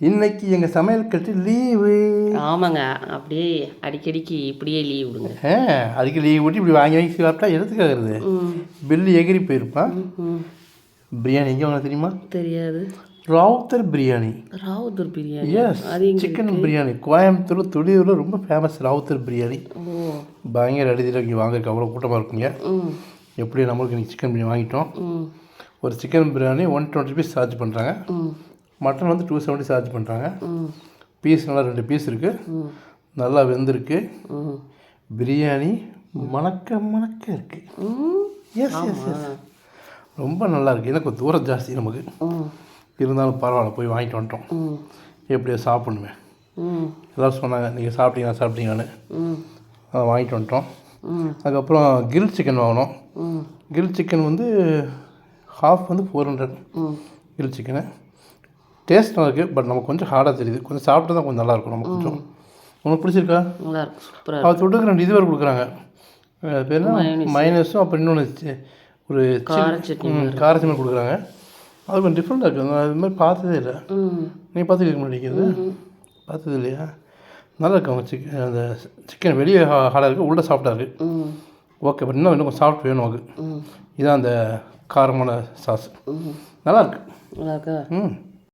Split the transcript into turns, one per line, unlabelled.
இன்னைக்கு எங்கள் சமையல் கட்டு லீவு.
ஆமாங்க. அப்படியே அடிக்கடிக்கு இப்படியே லீவ் விடுங்க.
அதுக்கு லீவ் விட்டு இப்படி வாங்கி வாங்கி சாப்பிட்டா எதுக்காகிறது
ம்.
பில்லு எகிரி போயிருப்பான் பிரியாணி எங்கே வாங்க தெரியுமா?
தெரியாது.
Ravuthar biryani.
Ravuthur biryani?
Yes chicken biryani. Coimbatore துடியூரில் ரொம்ப ஃபேமஸ் ராவுத்தர் பிரியாணி. பயங்கர அடித்தில் இங்கே வாங்குறதுக்கு அவ்வளோ கூட்டமாக இருக்குங்க. எப்படி நம்மளுக்கு இன்றைக்கி சிக்கன் பிரியாணி வாங்கிட்டோம். ஒரு chicken biryani one twenty rupees charge பண்ணுறாங்க மட்டன் வந்து டூ செவன்ட்டி சார்ஜ் பண்ணுறாங்க பீஸ் நல்லா ரெண்டு பீஸ் இருக்குது நல்லா வெந்திருக்கு. பிரியாணி மணக்க மணக்க இருக்குது எஸ் எஸ் எஸ் ரொம்ப நல்லா இருக்குது எனக்கு தூரம் ஜாஸ்தி நமக்கு. இருந்தாலும் பரவாயில்ல போய் வாங்கிட்டு வந்துட்டோம். எப்படியோ சாப்பிடணுமே.
ம்.
எல்லோரும் சொன்னாங்க நீங்கள் சாப்பிட்டீங்களா சாப்பிட்டீங்களான்னு
ம்.
அதை வாங்கிட்டு வந்துட்டோம். அதுக்கப்புறம் கிரில் சிக்கன் வாங்கினோம். கிரில் சிக்கன் வந்து ஹாஃப் வந்து four hundred grill chicken taste நல்லா இருக்குது பட் நமக்கு கொஞ்சம் ஹார்டாக தெரியுது. கொஞ்சம் சாப்பிட்டு தான் கொஞ்சம் நல்லாயிருக்கும் நமக்கு கொஞ்சம். உனக்கு பிடிச்சிருக்கா?
நல்லா
அவர் தொட்டுக்கு ரெண்டு இது வேறு கொடுக்குறாங்க. அது பேர் என்ன? மைனஸும் அப்புறம் இன்னொன்று ஒரு
கார சட்னி
காரச்சமே கொடுக்குறாங்க. அது கொஞ்சம் டிஃப்ரெண்ட்டாக இருக்குது நான் அது மாதிரி பார்த்ததே இல்லை. நீ பார்த்துக்க முடியாது பார்த்தது இல்லையா? நல்லா இருக்கு அவங்க சிக்கன் அந்த சிக்கன் வெளியே ஹார்டாக இருக்குது உள்ளே சாஃப்டாக இருக்குது ஓகே பட் இன்னும் இன்னும் சாஃப்ட் வேணும் அதுக்கு
ம்.
இதான் அந்த காரமான சாஸ்
ம்
நல்லா இருக்கு.
நல்லா இருக்கா?
ம்.